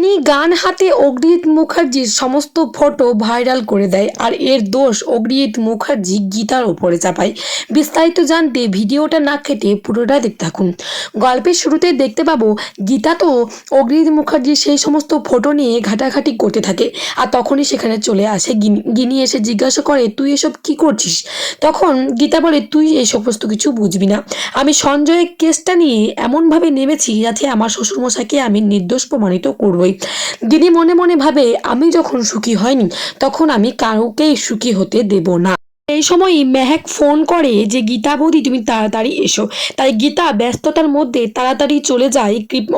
তিনি গান হাতে অগ্নিত মুখার্জির সমস্ত ফটো ভাইরাল করে দেয় আর এর দোষ অগ্নিত মুখার্জি গীতার ওপরে চাপায়। বিস্তারিত জানতে ভিডিওটা না কেটে পুরোটা দেখতে থাকুন। গল্পের শুরুতে দেখতে পাবো, গীতা তো অগ্নিত মুখার্জির সেই সমস্ত ফটো নিয়ে ঘাটাঘাটি করতে থাকে আর তখনই সেখানে চলে আসে গিনি এসে জিজ্ঞাসা করে, তুই এসব কি করছিস? তখন গীতা বলে, তুই এই সমস্ত কিছু বুঝবি না। আমি সঞ্জয়ের কেসটা নিয়ে এমনভাবে নেমেছি যাতে আমার শ্বশুরমশাইকে আমি নির্দোষ প্রমাণিত করবই। দিদি মনে মনে ভাবে, আমি যখন সুখী হয়নি, তখন আমি কাউকেই সুখী হতে দেব না। এই সময়ই মেহেক ফোন করে যে, গীতা বৌদি, তুমি তাড়াতাড়ি এসো। তাই গীতা ব্যস্ততার মধ্যে তাড়াতাড়ি চলে যায়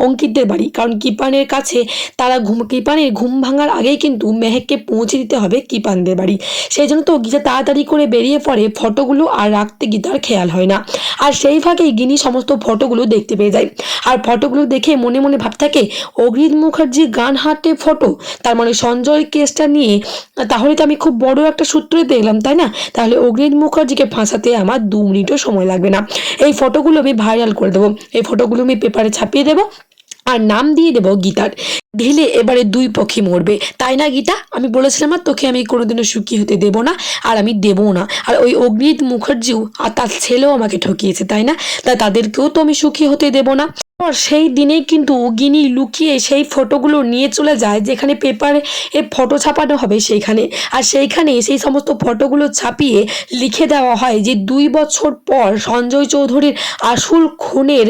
অঙ্কিতদের বাড়ি। কারণ কৃপানের কাছে তারা ঘুম, কৃপানের ঘুম ভাঙার আগেই কিন্তু মেহেককে পৌঁছে দিতে হবে কৃপানদের বাড়ি। সেই জন্য তো গীতা তাড়াতাড়ি করে বেরিয়ে পড়ে ফটোগুলো আর রাখতে গীতার খেয়াল হয় না। আর সেই ফাঁকেই গিনি সমস্ত ফটোগুলো দেখতে পেয়ে যায়। আর ফটোগুলো দেখে মনে মনে ভাব থাকে, অগ্রিত মুখার্জির গান হাতে ফটো, তার মানে সঞ্জয় কেসটা নিয়ে, তাহলে তো আমি খুব বড় একটা সূত্রই পেলাম তাই না? তাহলে অগ্নিত মুখার্জিকে ফাঁসাতে আমার দু মিনিটও সময় লাগবে না। এই ফটোগুলো আমি ভাইরাল করে দেবো। এই ফটোগুলো আমি পেপারে ছাপিয়ে দেবো। আর নাম দিয়ে দেবো গীতার। ঢিলে এবারে দুই পক্ষে মরবে। তাই না, গীতা? আমি বলেছিলাম আর তোকে আমি কোনোদিনও সুখী হতে দেব না, আর আমি দেবও না। আর ওই অগ্নিত মুখার্জিও আর তার ছেলেও আমাকে ঠকিয়েছে, তাই না? তা তাদেরকেও তো আমি সুখী হতে দেব না। আর সেই দিনেই কিন্তু গিনি লুকিয়ে সেই ফটোগুলো নিয়ে চলে যায়, যেখানে পেপারে এ ফটো ছাপানো হবে সেইখানে। আর সেইখানে সেই সমস্ত ফটোগুলো ছাপিয়ে লিখে দেওয়া হয় যে দুই বছর পর সঞ্জয় চৌধুরীর আসল খুনের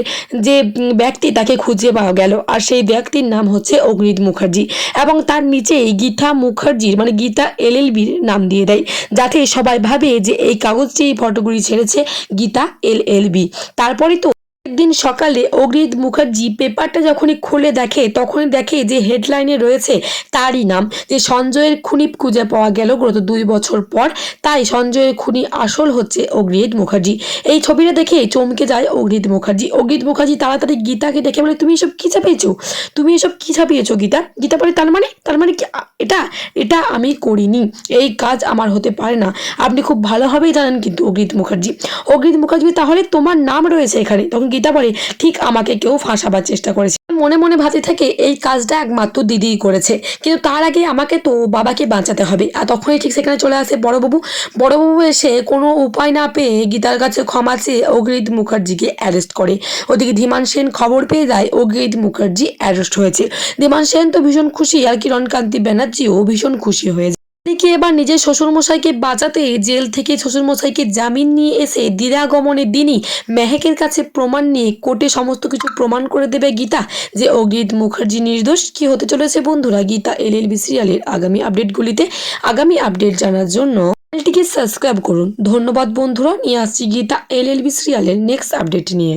যে ব্যক্তি তাকে খুঁজে পাওয়া গেল। আর সেই ব্যক্তির নাম হচ্ছে অগ্নিত মুখার্জি এবং তার নিচে গীতা মুখার্জির মানে গীতা এলএলবির নাম দিয়ে দেয়, যাতে সবাই ভাবে যে এই কাগজটি এই ফটোগুলি ছেড়েছে গীতা এলএলবি তারপরে তো একদিন সকালে অগ্রিত মুখার্জি পেপারটা যখনই খুলে দেখে, তখনই দেখে যে হেডলাইনে রয়েছে তারই নাম, যে সঞ্জয়ের খুনি খুঁজে পাওয়া গেল গত দুই বছর পর। তাই সঞ্জয়ের খুনি আসল হচ্ছে অগ্রিত মুখার্জি। এই ছবিটা দেখে চমকে যায় অগ্রিত মুখার্জি। অগ্রিত মুখার্জি তাড়াতাড়ি গীতাকে দেখে বলে, তুমি এসব কী ছাপিয়েছো? তুমি এসব কী ছাপিয়েছো গীতা? গীতা বলে, তার মানে? তার মানে কি এটা এটা আমি করিনি। এই কাজ আমার হতে পারে না। আপনি খুব ভালোভাবেই জানেন কিন্তু অগ্রিত মুখার্জি। অগ্রিত মুখার্জি, তাহলে তোমার নাম রয়েছে এখানে। তখন গীতা বলে ঠিক আমাকে কেউ ফাঁসাবার চেষ্টা করেছে। মনে মনে ভাবতে থাকে, এই কাজটা একমাত্র দিদিই করেছে। কিন্তু তার আগে আমাকে তো বাবাকে বাঁচাতে হবে। আর তখনই ঠিক সেখানে চলে আসে বড়বাবু। বড়বাবু এসে কোনো উপায় না পেয়ে গীতার কাছে ক্ষমা চেয়ে অগ্রিত মুখার্জিকে অ্যারেস্ট করে। ওদিকে ধীমান সেন খবর পেয়ে যায়, অগ্রিত মুখার্জি অ্যারেস্ট হয়েছে। ধীমান সেন তো ভীষণ খুশি, আর কিরণকান্তি ব্যানার্জিও ভীষণ খুশি হয়ে এদিকে এবার নিজের শ্বশুরমশাইকে বাঁচাতে জেল থেকে শ্বশুরমশাইকে জামিন নিয়ে এসে দিরাগমনের দিনই মেহেকের কাছে প্রমাণ নিয়ে কোর্টে সমস্ত কিছু প্রমাণ করে দেবে গীতা। যে অগ্রিত মুখার্জি নির্দোষ, কি হতে চলেছে বন্ধুরা? গীতা এল এল বি সিরিয়ালের আগামী আপডেটগুলিতে আগামী আপডেট জানার জন্য চ্যানেলটিকে সাবস্ক্রাইব করুন। ধন্যবাদ বন্ধুরা, নিয়ে আসছি গীতা এল এল বি সিরিয়ালের নেক্সট আপডেট নিয়ে।